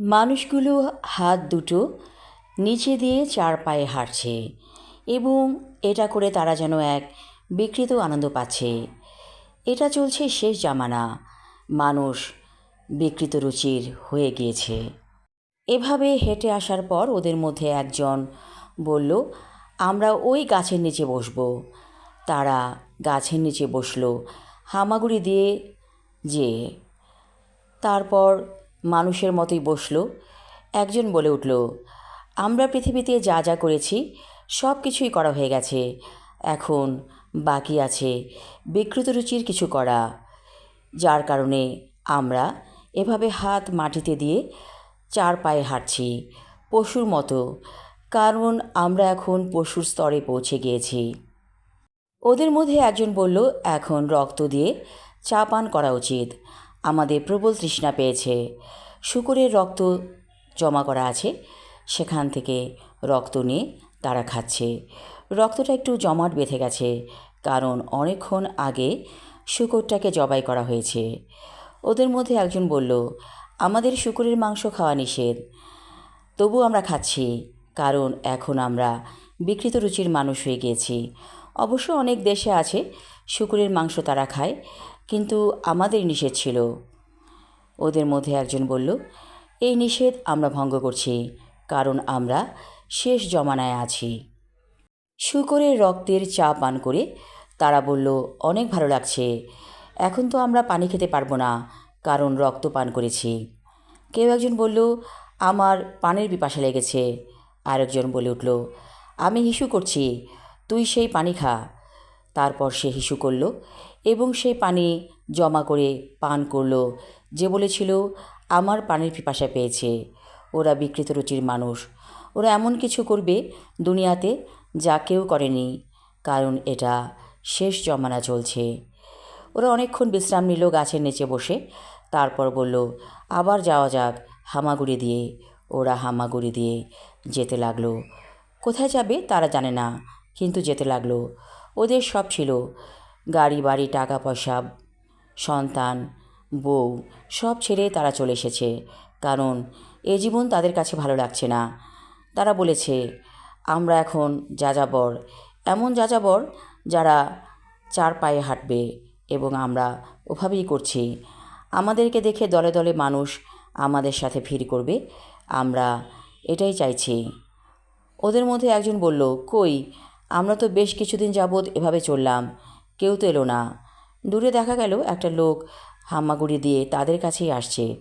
মানুষগুলো হাত দুটো নিচে দিয়ে চার পায়ে হাঁটছে এবং এটা করে তারা যেন এক বিকৃত আনন্দ পাচ্ছে। এটা চলছে শেষ জামানা। মানুষ বিকৃত রুচির হয়ে গিয়েছে। এভাবে হেঁটে আসার পর ওদের মধ্যে একজন বলল, আমরা ওই গাছের নিচে বসবো। তারা গাছের নিচে বসল, হামাগুড়ি দিয়ে যে। তারপর মানুষের মতোই বসল। একজন বলে উঠল, আমরা পৃথিবীতে যা যা করেছি, সব কিছুই করা হয়ে গেছে। এখন বাকি আছে বিকৃত রুচির কিছু করা। যার কারণে আমরা এভাবে হাত মাটিতে দিয়ে চার পায়ে হাঁটছি। পশুর মতো, কারণ আমরা এখন পশুর স্তরে পৌঁছে গিয়েছি। ওদের মধ্যে একজন বলল, এখন রক্ত দিয়ে চা পান করা উচিত। আমাদের প্রবল তৃষ্ণা পেয়েছে। শুকুরের রক্ত জমা করা আছে। সেখান থেকে রক্ত নিয়ে তারা খাচ্ছে। রক্তটা একটু জমাট বেঁধে গেছে, কারণ অনেকক্ষণ আগে শুকরটাকে জবাই করা হয়েছে। ওদের মধ্যে একজন বলল, আমাদের শুকুরের মাংস খাওয়া নিষেধ। তবু আমরা খাচ্ছি, কারণ এখন আমরা বিকৃত রুচির মানুষ হয়ে গিয়েছি। অবশ্য অনেক দেশে আছে, শুকুরের মাংস তারা খায়। কিন্তু আমাদের নিষেধ ছিল। ওদের মধ্যে একজন বলল, এই নিষেধ আমরা ভঙ্গ করছি, কারণ আমরা শেষ জমানায় আছি। শুকরের রক্তের চা পান করে তারা বলল, অনেক ভালো লাগছে, এখন তো আমরা পানি খেতে পারব না, কারণ রক্ত পান করেছি। কেউ একজন বলল, আমার পানের পিপাসা লেগেছে। আরেকজন বলে উঠল, আমি হিসু করছি, তুই সেই পানি খা। তারপর সে হিসু করল এবং সেই পানি জমা করে পান করল। যে বলেছিল, আমার পানির পিপাসা পেয়েছে। ওরা বিকৃত রুচির মানুষ। ওরা এমন কিছু করবে দুনিয়াতে যা কেউ করেনি, কারণ এটা শেষ জমানা চলছে। ওরা অনেকক্ষণ বিশ্রাম নিল গাছের নিচে বসে। তারপর বলল, আবার যাওয়া যাক হামাগুড়ি দিয়ে। ওরা হামাগুড়ি দিয়ে যেতে লাগল। কোথায় যাবে তারা জানে না, কিন্তু যেতে লাগল। ওদের সব ছিল। গাড়ি, বাড়ি টাকা পয়সা সন্তান, বউ, সব ছেড়ে তারা চলে এসেছে। কারণ এ জীবন তাদের কাছে ভালো লাগছে না। তারা বলেছে, আমরা এখন যাযাবর, এমন যাযাবর যারা চার পায়ে হাঁটবে এবং আমরা ওভাবেই করছি। আমাদেরকে দেখে দলে দলে মানুষ আমাদের সাথে ভিড় করবে। আমরা এটাই চাইছি। ওদের মধ্যে একজন বলল, কই আমরা তো বেশ কিছুদিন যাবৎ এভাবে চললাম, কেউ তো এলো না। দূরে দেখা গেল একটা লোক হামাগুড়ি দিয়ে তাদের কাছেই আসছে।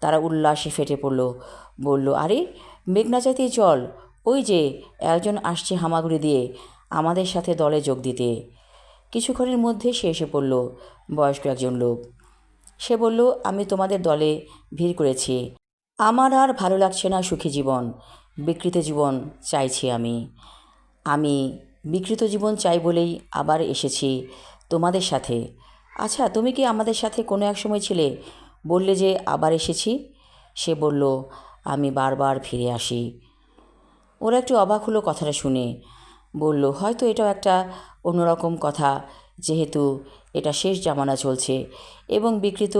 তারা উল্লাসে ফেটে পড়ল, বলল, আরে, মেঘনা চাইতেই চল। ওই যে, একজন আসছে হামাগুড়ি দিয়ে আমাদের সাথে দলে যোগ দিতে। কিছুক্ষণের মধ্যে সে এসে পড়ল, বয়স্ক একজন লোক। সে বলল, আমি তোমাদের দলে ভিড় করেছি। আমার আর ভালো লাগছে না সুখী জীবন। বিকৃত জীবন চাইছি আমি। আমি বিকৃত জীবন চাই বলেই আবার এসেছি তোমাদের সাথে। আচ্ছা তুমি কি আমাদের সাথে কোনো এক সময় ছিলে? বললে যে আবার এসেছি। সে বলল, আমি বারবার ফিরে আসি। ওরা একটু অবাক হলো কথাটা শুনে। বলল, হয়তো এটাও একটা অন্যরকম কথা, যেহেতু এটা শেষ জামানা চলছে এবং বিকৃত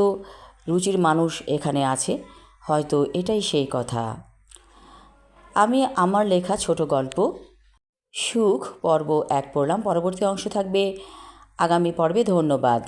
রুচির মানুষ এখানে আছে, হয়তো এটাই সেই কথা। আমি আমার লেখা ছোট গল্প সুখ পর্ব এক পড়লাম। পরবর্তী অংশ থাকবে আগামী পর্বে। ধন্যবাদ।